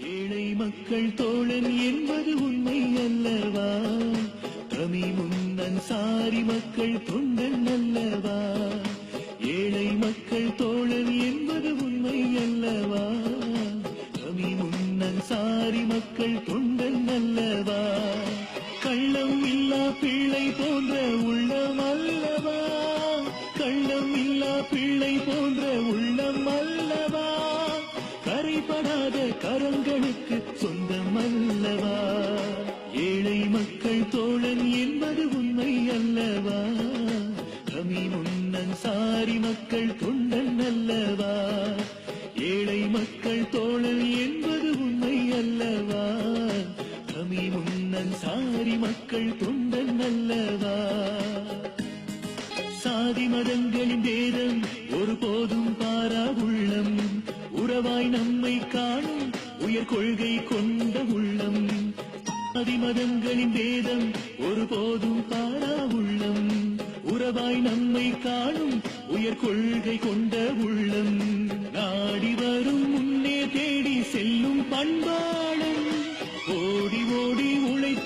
ஏழை மக்கள் தோழன் என்பது உண்மை அல்லவா? தமி முன்னன் சாரி மக்கள் தொண்டன் அல்லவா? ஏழை மக்கள் தோழன் என்பது உண்மை அல்லவா? தமி முன்னன் சாரி மக்கள் தொண்டன் அல்லவா? கள்ளம் இல்லா பிள்ளை போன்ற உள்ள இல்லாத கரங்களுக்கு சொந்தமல்லவா? ஏழை மக்கள் தோழன் என்பது உண்மை அல்லவா? கமி முன்னன் சாரி மக்கள் தொண்டன் அல்லவா? ஏழை மக்கள் தோழன் என்பது உண்மை அல்லவா? கமி முன்னன் சாரி மக்கள் தொண்டன் அல்லவா? சாதி மதங்களின் பேதம் ஒருபோதும் பாராவுள்ள உறவாய் நம்மை காணும் உயர் கொள்கை கொண்ட உள்ளம். அதிமதங்களின் வேதம் ஒருபோதும் பாடா உள்ளம். உறவாய் நம்மை காணும் உயர் கொள்கை கொண்ட உள்ளம். நாடி வரும் முன்னே தேடி செல்லும் பண்பாளன். ஓடி ஓடி உழைத்து